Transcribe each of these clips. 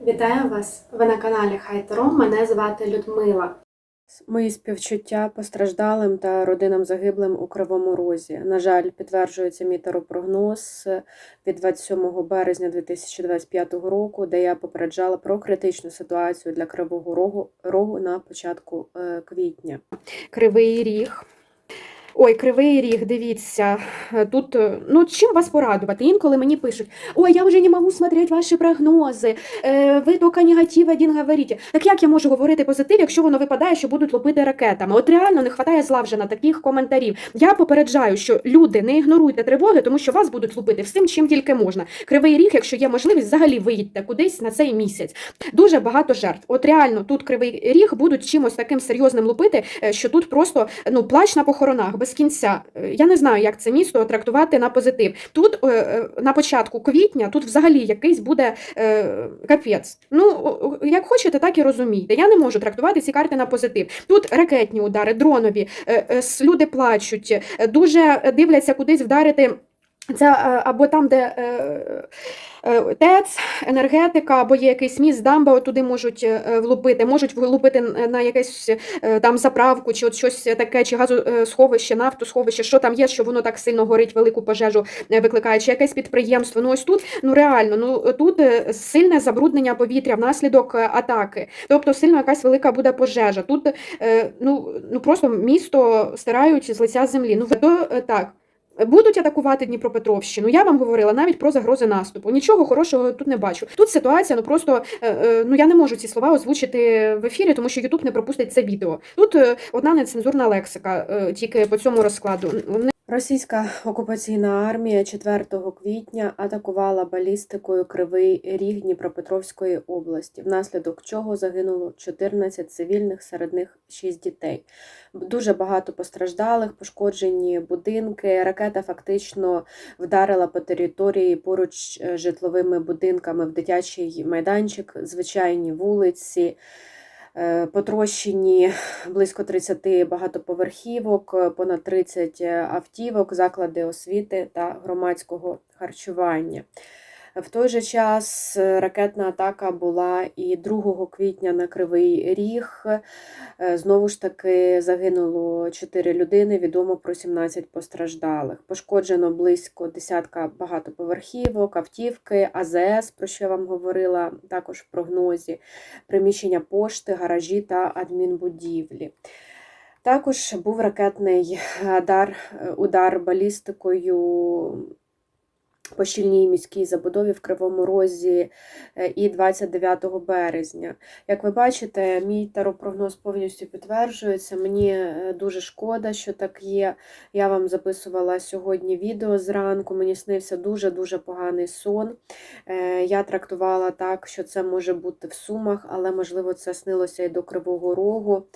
Вітаю вас! Ви на каналі Хай Таро. Мене звати Людмила. Мої співчуття постраждалим та родинам загиблим у Кривому Розі. На жаль, підтверджується мій таропрогноз від 27 березня 2025 року, де я попереджала про критичну ситуацію для Кривого Рогу, Рогу на початку е, квітня. Кривий Ріг. Ой, кривий ріг, дивіться, е, тут е, ну чим вас порадувати? Інколи мені пишуть: ой, я вже не можу смотреть ваші прогнози, е, ви тільки негатив один говорите. Так як я можу говорити позитив, якщо воно випадає, що будуть лупити ракетами? От реально не вистачає зла вже на таких коментарів. Я попереджаю, що люди не ігноруйте тривоги, тому що вас будуть лупити всім, чим тільки можна. Кривий ріг, якщо є можливість, взагалі виїдьте кудись на цей місяць. Дуже багато жертв. От реально тут кривий ріг будуть чимось таким серйозним лупити, що тут просто ну плач на похоронах без кінця. Е, Я не знаю, як це місто трактувати на позитив. Тут е, е, на початку квітня тут взагалі якийсь буде капець. Ну як хочете, так і розумійте. Я не можу трактувати ці карти на позитив. Тут ракетні удари, дронові, люди плачуть, дуже дивляться кудись вдарити. Це або там, де ТЕЦ, енергетика, або є якийсь міст, дамба, туди можуть е, влупити, можуть влупити на якесь е, там заправку, чи от щось таке, чи газосховище, нафтосховище, що там є, що воно так сильно горить, велику пожежу е, викликає, чи якесь підприємство. Ну ось тут, ну реально, ну тут е, сильне забруднення повітря внаслідок е, атаки. Тобто сильно якась велика буде пожежа. Тут е, ну, ну просто місто стирають з лиця землі. Ну то е, так. Будуть атакувати Дніпропетровщину. Я вам говорила навіть про загрози наступу. Нічого хорошого тут не бачу. Тут ситуація, ну просто е, е, ну я не можу ці слова озвучити в ефірі, тому що Ютуб не пропустить це відео. Тут е, одна нецензурна лексика, тільки по цьому розкладу. Російська окупаційна армія 4 квітня атакувала балістикою Кривий Ріг Дніпропетровської області, внаслідок чого загинуло 14 цивільних, серед них 6 дітей. Дуже багато постраждалих, пошкоджені будинки. Ракета фактично вдарила по території поруч е, житловими будинками в дитячий майданчик, звичайні вулиці. Е, Потрощені близько 30 багатоповерхівок, е, понад 30 автівок, заклади освіти та громадського харчування. В той же час е, ракетна атака була і 2 квітня на Кривий Ріг. Е, Знову ж таки загинуло 4 людини, відомо про 17 постраждалих. Пошкоджено близько десятка багатоповерхівок, автівки, АЗС, про що я вам говорила також в прогнозі, приміщення пошти, гаражі та адмінбудівлі. Також був ракетний е, дар, е, удар балістикою по щільній міській забудові в Кривому Розі е, і 29 березня. Як ви бачите, мій таропрогноз повністю підтверджується. Мені е, дуже шкода, що так є. Я вам записувала сьогодні відео зранку. Мені снився дуже-дуже поганий сон. Е, Я трактувала так, що це може бути в Сумах, але можливо це снилося і до Кривого Рогу.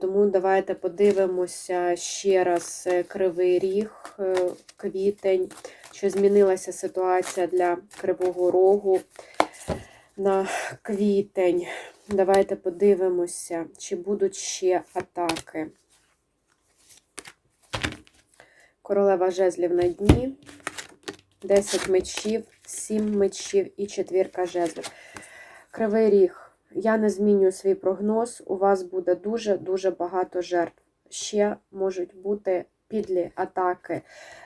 Тому давайте подивимося ще раз Кривий Ріг, квітень що змінилася ситуація для Кривого Рогу на квітень. Давайте подивимося, чи будуть ще атаки. Королева жезлів на дні, 10 мечів, 7 мечів і четвірка жезлів. Кривий ріг. Я не змінюю свій прогноз. У вас буде дуже-дуже багато жертв. Ще можуть бути підлі атаки.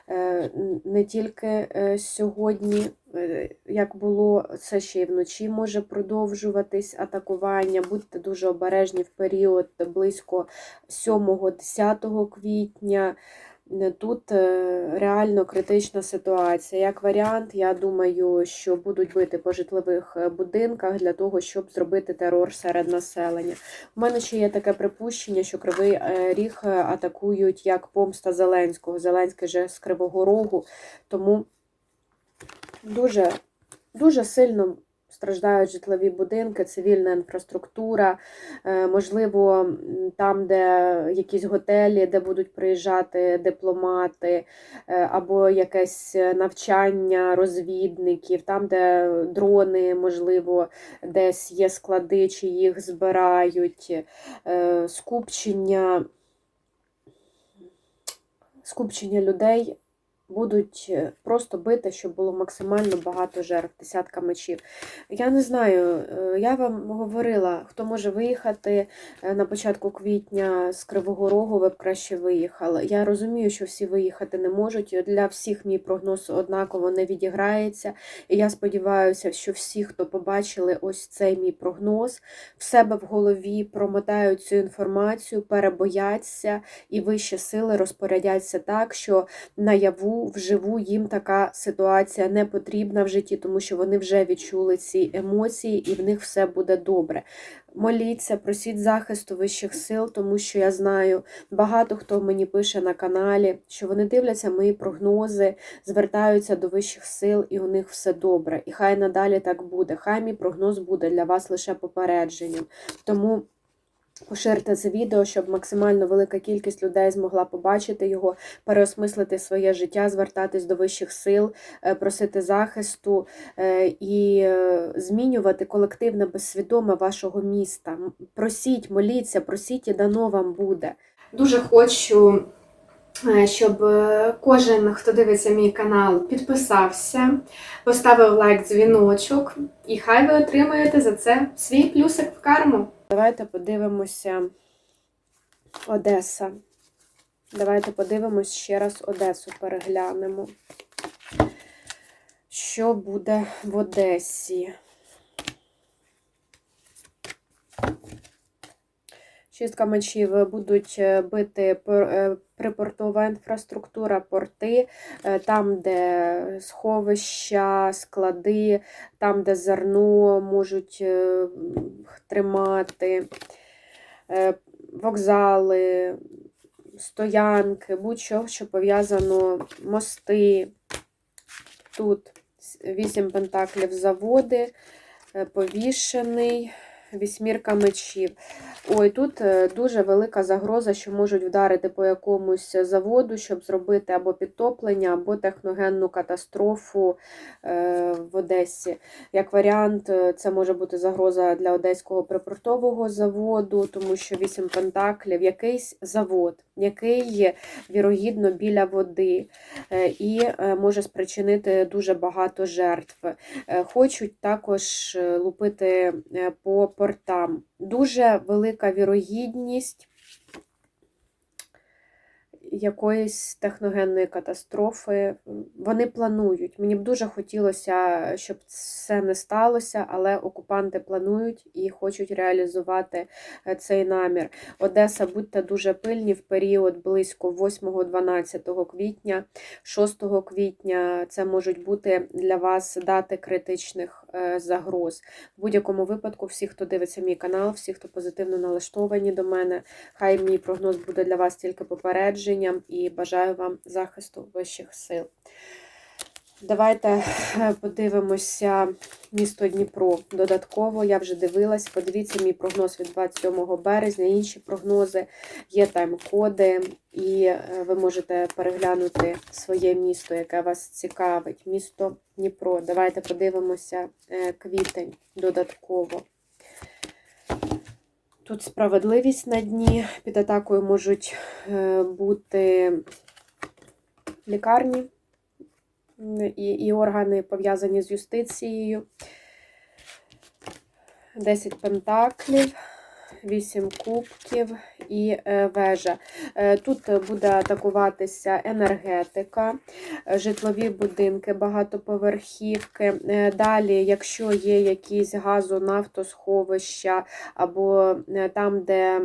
Е, Не тільки е, сьогодні, е, як було, це ще й вночі може продовжуватись атакування. Будьте дуже обережні в період близько 7-10 квітня. Е, Тут е, реально критична ситуація. Як варіант, я думаю, що будуть бити по житлових е, будинках для того, щоб зробити терор серед населення. У мене ще є таке припущення, що Кривий Ріг атакують як помста Зеленського. Зеленський же з Кривого Рогу. Тому дуже, дуже сильно страждають житлові будинки, цивільна інфраструктура, Е, можливо, там, де якісь готелі, де будуть приїжджати дипломати, е, або якесь навчання розвідників, там, де дрони, можливо, десь є склади, чи їх збирають, е, скупчення, скупчення людей будуть е, просто бити, щоб було максимально багато жертв, десятка мечів. Я не знаю, е, я вам говорила, хто може виїхати е, на початку квітня з Кривого Рогу, ви б краще виїхали. Я розумію, що всі виїхати не можуть. Для всіх мій прогноз однаково не відіграється. І я сподіваюся, що всі, хто побачили ось цей мій прогноз, в себе в голові промотають цю інформацію, перебояться і вищі сили розпорядяться так, що наяву, вживу їм така ситуація не потрібна в житті, тому що вони вже відчули ці емоції і в них все буде добре. Моліться, просіть захисту вищих сил, тому що я знаю, багато хто мені пише на каналі, що вони дивляться мої прогнози, звертаються до вищих сил, і у них все добре. І хай надалі так буде. Хай мій прогноз буде для вас лише попередженням. Тому. Поширте це відео, щоб максимально велика кількість людей змогла побачити його, переосмислити своє життя, звертатись до вищих сил, е, просити захисту е, і е, змінювати колективне безсвідоме вашого міста. Просіть, моліться, просіть, і дано вам буде. Дуже хочу, щоб е, кожен, хто дивиться мій канал, підписався, поставив лайк, дзвіночок, і хай ви отримаєте за це свій плюсик в карму. Давайте подивимося Одеса. Давайте подивимось ще раз Одесу, переглянемо. Що буде в Одесі? Шістка мечів будуть е, бити е, припортова інфраструктура, порти, е, там, де сховища, склади, там, де зерно можуть е, тримати, е, вокзали, стоянки, будь-що, що пов'язано, мости. Тут вісім пентаклів заводи, е, повішений, вісьмірка мечів. Ой, тут е, дуже велика загроза, що можуть вдарити по якомусь заводу, щоб зробити або підтоплення, або техногенну катастрофу е, в Одесі. Як варіант, е, це може бути загроза для Одеського припортового заводу, тому що вісім пентаклів, якийсь завод, який вірогідно біля води е, і е, може спричинити дуже багато жертв. Е, Хочуть також лупити по портам. Дуже велика вірогідність якоїсь техногенної катастрофи. Вони планують. Мені б дуже хотілося, щоб це не сталося, але окупанти планують і хочуть реалізувати е, цей намір. Одеса, будьте дуже пильні в період близько 8-12 квітня, 6 квітня. Це можуть бути для вас дати критичних е, загроз. В будь-якому випадку, всі, хто дивиться мій канал, всі, хто позитивно налаштовані до мене, хай мій прогноз буде для вас тільки попередженням і бажаю вам захисту вищих сил. Давайте е, подивимося місто Дніпро. Додатково я вже дивилась. Подивіться мій прогноз від 27 березня, інші прогнози, є тайм-коди, і е, ви можете переглянути своє місто, яке вас цікавить. Місто Дніпро. Давайте подивимося е, квітень додатково. Тут справедливість на дні. Під атакою можуть е, бути лікарні і, і органи пов'язані з юстицією. 10 пентаклів, 8 кубків і е, вежа. Е, Тут буде атакуватися енергетика, житлові будинки, багатоповерхівки. Е, Далі, якщо є якісь газо, нафтосховища, або там, де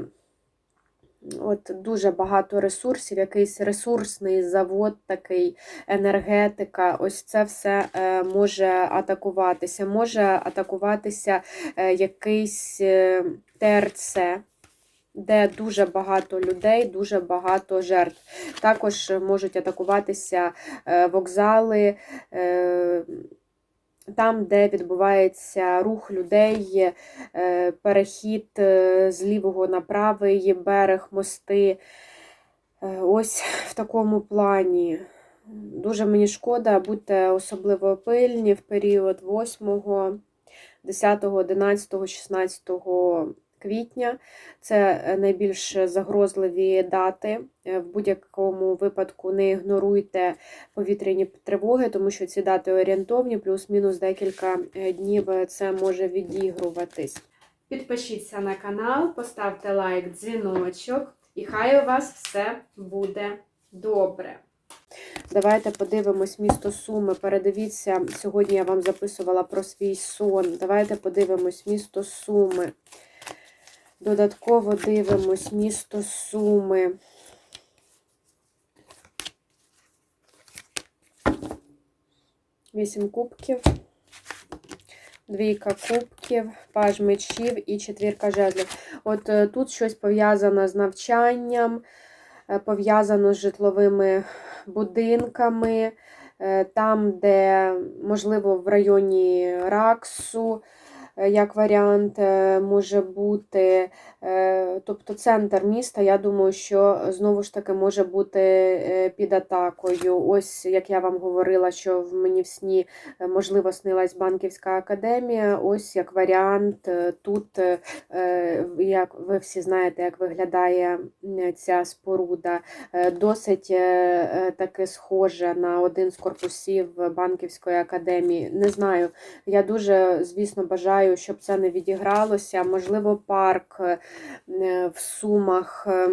От дуже багато ресурсів, якийсь ресурсний завод, такий енергетика. Ось це все е, може атакуватися. Може атакуватися е, якийсь е, ТРЦ, де дуже багато людей, дуже багато жертв. Також можуть атакуватися вокзали. Там, де відбувається рух людей, е, перехід е, з лівого на правий берег, мости. Е, Ось в такому плані. Дуже мені шкода, будьте особливо пильні в період 8, 10, 11, 16 квітня. Це е, найбільш загрозливі дати. Е, В будь-якому випадку не ігноруйте повітряні тривоги, тому що ці дати орієнтовні, плюс-мінус декілька е, днів це може відігруватись. Підпишіться на канал, поставте лайк, дзвіночок, і хай у вас все буде добре. Давайте подивимось місто Суми. Передивіться, сьогодні я вам записувала про свій сон. Давайте подивимось місто Суми. Додатково дивимось місто Суми. Вісім кубків, двійка кубків, паж мечів і четвірка жезлів. От е, тут щось пов'язано з навчанням, е, пов'язано з житловими будинками, е, там, де, можливо, в районі Раксу, як варіант, е, може бути, е, тобто центр міста, я думаю, що знову ж таки може бути е, під атакою. Ось як я вам говорила, що в мені в сні е, можливо снилась банківська академія. Ось як варіант, е, тут, е, е, як ви всі знаєте, як виглядає ця споруда, е, досить е, е, таки схоже на один з корпусів банківської академії. Не знаю, я дуже, звісно, бажаю, щоб це не відігралося. Можливо, парк е, в Сумах. е,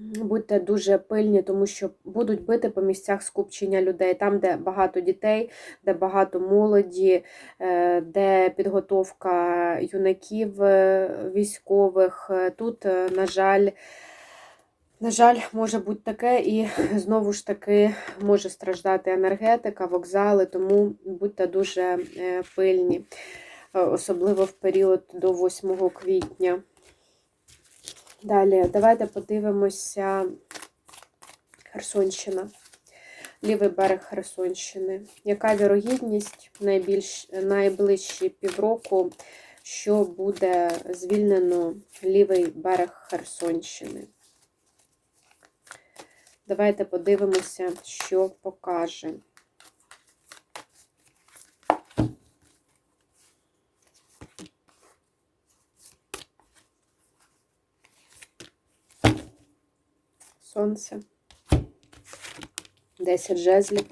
Будьте дуже пильні, тому що будуть бити по місцях скупчення людей, там, де багато дітей, де багато молоді, е, де підготовка юнаків е, військових. Е, Тут, е, на жаль, на жаль, може бути таке, і знову ж таки може страждати енергетика, вокзали, тому будьте дуже е, пильні, е, особливо в період до 8 квітня. Далі, давайте подивимося Херсонщина, лівий берег Херсонщини. Яка вірогідність найбільш, найближчі півроку, що буде звільнено лівий берег Херсонщини? Давайте подивимося, що покаже. Сонце. 10 жезлів,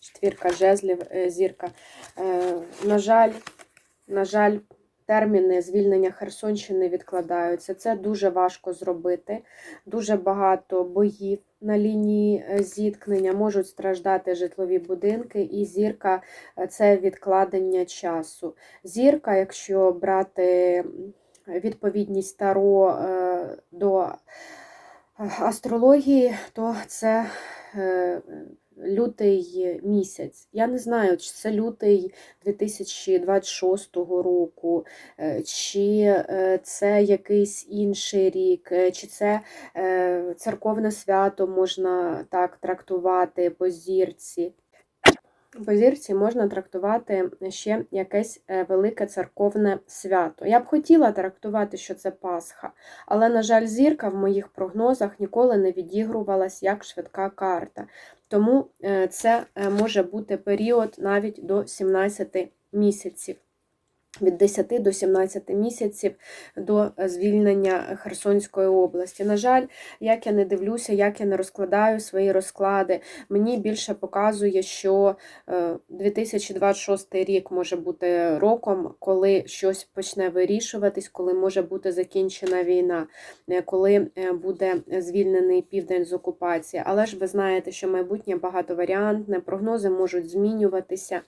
четвірка жезлів, е, зірка. Е, На жаль, на жаль, терміни звільнення Херсонщини відкладаються. Це дуже важко зробити. Дуже багато боїв на лінії е, зіткнення, можуть страждати житлові будинки, і зірка це відкладення часу. Зірка, якщо брати відповідність Таро до астрології, то це е, лютий місяць. Я не знаю, чи це лютий 2026 року, е, чи е, це якийсь інший рік, чи це церковне свято можна так трактувати по зірці. По зірці можна трактувати ще якесь е, велике церковне свято. Я б хотіла трактувати, що це Пасха, але, на жаль, зірка в моїх прогнозах ніколи не відігрувалась як швидка карта. Тому е, це е, може бути період навіть до 17 місяців. Від 10 до 17 місяців до е, звільнення Херсонської області. На жаль, як я не дивлюся, як я не розкладаю свої розклади, мені більше показує, що е, 2026 рік може бути роком, коли щось почне вирішуватись, коли може бути закінчена війна, е, коли е, буде звільнений південь з окупації. Але ж ви знаєте, що майбутнє багатоваріантне, прогнози можуть змінюватися.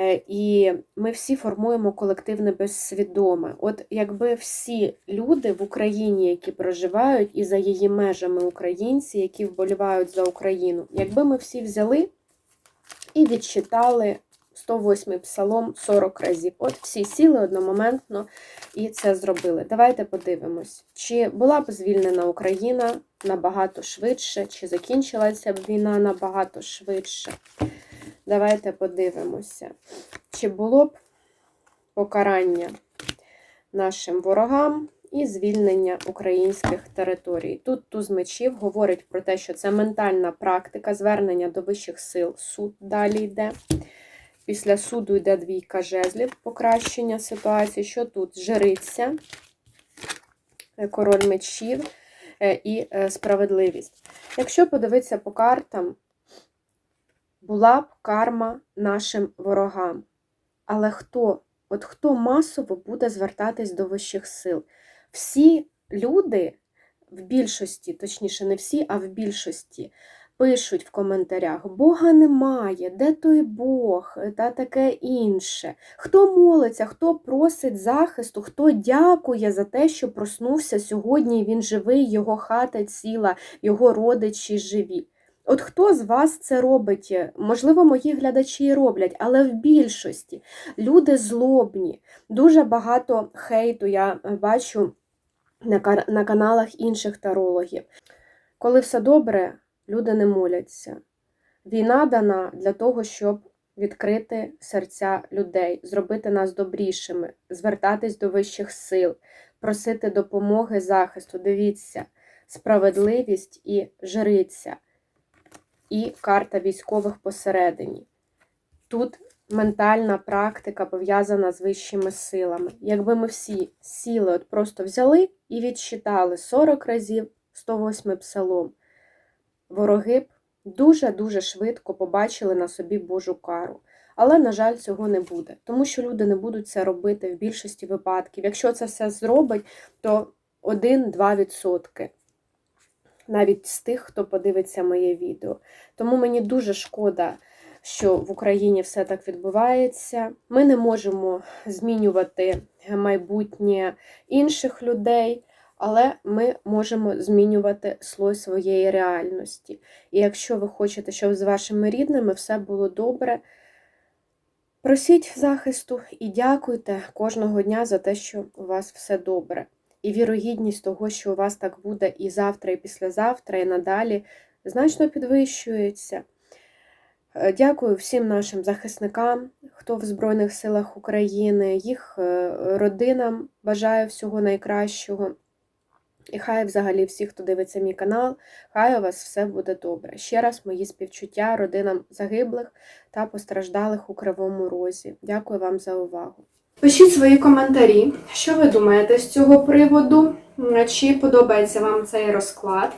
Е, І ми всі формуємо колективне безсвідоме. От якби всі люди в Україні, які проживають, і за її межами українці, які вболівають за Україну, якби ми всі взяли і відчитали 108 псалом 40 разів. От всі сіли одномоментно і це зробили. Давайте подивимось, чи була б звільнена Україна набагато швидше, чи закінчилася б війна набагато швидше. Давайте подивимося, чи було б покарання нашим ворогам і звільнення українських територій. Тут туз мечів говорить про те, що це ментальна практика, звернення до вищих сил, суд далі йде. після суду йде двійка жезлів, покращення ситуації. Що тут? Жриця, е, король мечів е, і е, справедливість. Якщо подивитися по картам, була б карма нашим ворогам. Але хто? От хто масово буде звертатись до вищих сил? Всі люди в більшості, точніше, не всі, а в більшості, пишуть в коментарях: Бога немає, де той Бог та таке інше. Хто молиться, хто просить захисту, хто дякує за те, що проснувся сьогодні, він живий, його хата ціла, його родичі живі. От хто з вас це робить? Можливо, мої глядачі роблять, але в більшості люди злобні, дуже багато хейту я е, бачу на каналах інших тарологів. Коли все добре, люди не моляться. Війна дана для того, щоб відкрити серця людей, зробити нас добрішими, звертатись до вищих сил, просити допомоги, захисту. Дивіться, справедливість і жриця, і карта військових посередині. Тут ментальна практика пов'язана з вищими силами. Якби ми всі сіли, от просто взяли і відчитали 40 разів 108 псалом, вороги б дуже-дуже швидко побачили на собі Божу кару. Але, на жаль, цього не буде, тому що люди не будуть це робити в більшості випадків. Якщо це все зробить, то 1-2% навіть з тих, хто подивиться моє відео. Тому мені дуже шкода, що в Україні все так відбувається. Ми не можемо змінювати майбутнє інших людей, але ми можемо змінювати слой своєї реальності. І якщо ви хочете, щоб з вашими рідними все було добре, просіть захисту і дякуйте кожного дня за те, що у вас все добре. І вірогідність того, що у вас так буде і завтра, і післязавтра, і надалі, значно підвищується. Е, Дякую всім нашим захисникам, хто в Збройних силах України, їх е, родинам бажаю всього найкращого. І хай взагалі всі, хто дивиться мій канал, хай у вас все буде добре. Ще раз мої співчуття родинам загиблих та постраждалих у Кривому Розі. Дякую вам за увагу. Пишіть свої коментарі, що ви думаєте з цього приводу, чи подобається вам цей розклад.